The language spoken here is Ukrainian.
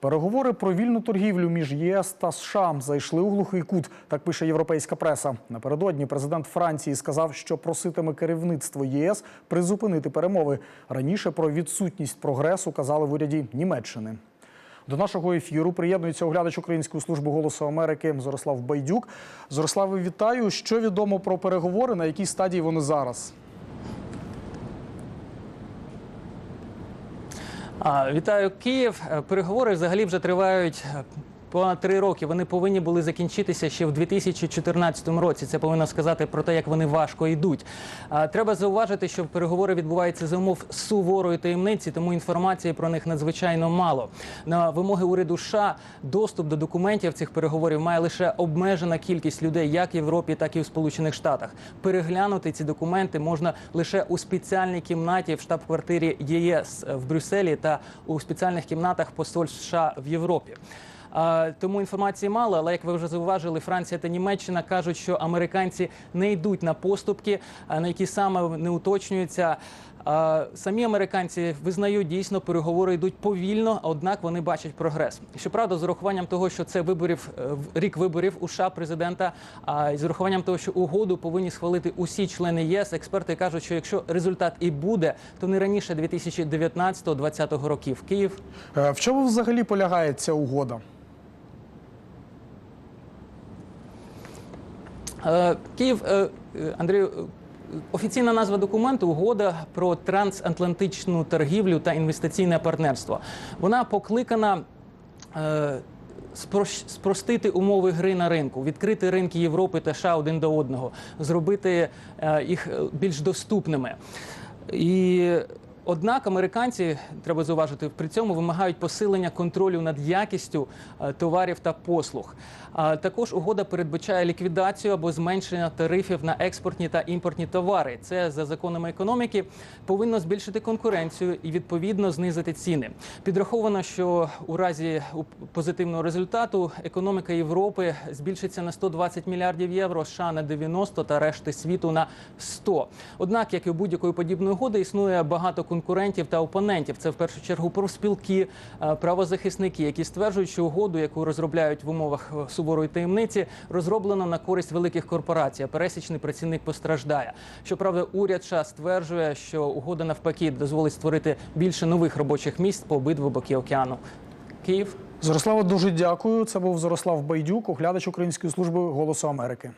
Переговори про вільну торгівлю між ЄС та США зайшли у глухий кут. Так пише європейська преса. Напередодні президент Франції сказав, що проситиме керівництво ЄС призупинити перемови. Раніше про відсутність прогресу казали в уряді Німеччини. До нашого ефіру приєднується оглядач Української служби голосу Америки Зорислав Байдюк. Зориславе, вітаю. Що відомо про переговори? На якій стадії вони зараз? Вітаю Київ. Е, Переговори взагалі вже тривають е, понад три роки. Вони повинні були закінчитися ще в 2014 році. Це повинно сказати про те, як вони важко йдуть. Треба зауважити, що переговори відбуваються за умов суворої таємниці, тому інформації про них надзвичайно мало. На вимоги уряду США доступ до документів цих переговорів має лише обмежена кількість людей, як в Європі, так і в Сполучених Штатах. Переглянути ці документи можна лише у спеціальній кімнаті в штаб-квартирі ЄС в Брюсселі та у спеціальних кімнатах посольств США в Європі. Тому інформації мало, але як ви вже зауважили, Франція та Німеччина кажуть, що американці не йдуть на поступки, на які саме не уточнюються. Самі американці визнають дійсно, переговори йдуть повільно, однак вони бачать прогрес. Щоправда, з урахуванням того, що це виборів е, рік виборів у США президента, а з урахуванням того, що угоду повинні схвалити усі члени ЄС. Експерти кажуть, що якщо результат і буде, то не раніше 2019-2020 років. Київ Е, В чому взагалі полягає ця угода? Київ, е, е, Андрію, е, офіційна назва документу угода про трансатлантичну торгівлю та інвестиційне партнерство. Вона покликана. е, Спростити умови гри на ринку, відкрити ринки Європи та США один до одного, зробити е, їх е, більш доступними. І однак американці треба зауважити при цьому вимагають посилення контролю над якістю е, товарів та послуг. Також угода передбачає ліквідацію або зменшення тарифів на експортні та імпортні товари. Це за законами економіки повинно збільшити конкуренцію і відповідно знизити ціни. Підраховано, що у разі позитивного результату економіка Європи збільшиться на 120 мільярдів євро, США на 90 та решти світу на 100. Однак, як і у будь-якої подібної угоди, існує багато конкурентів та опонентів. Це в першу чергу профспілки, е, правозахисники, які стверджують, що угоду, яку розробляють в умовах е, суворої таємниці, розроблено на користь великих корпорацій. а Пересічний працівник постраждає. Щоправда, уряд США стверджує, що угода навпаки дозволить створити більше нових робочих місць по обидва боки океану. Київ. Зорислава, дуже дякую. Це був Зорислав Байдюк, оглядач Української служби голосу Америки.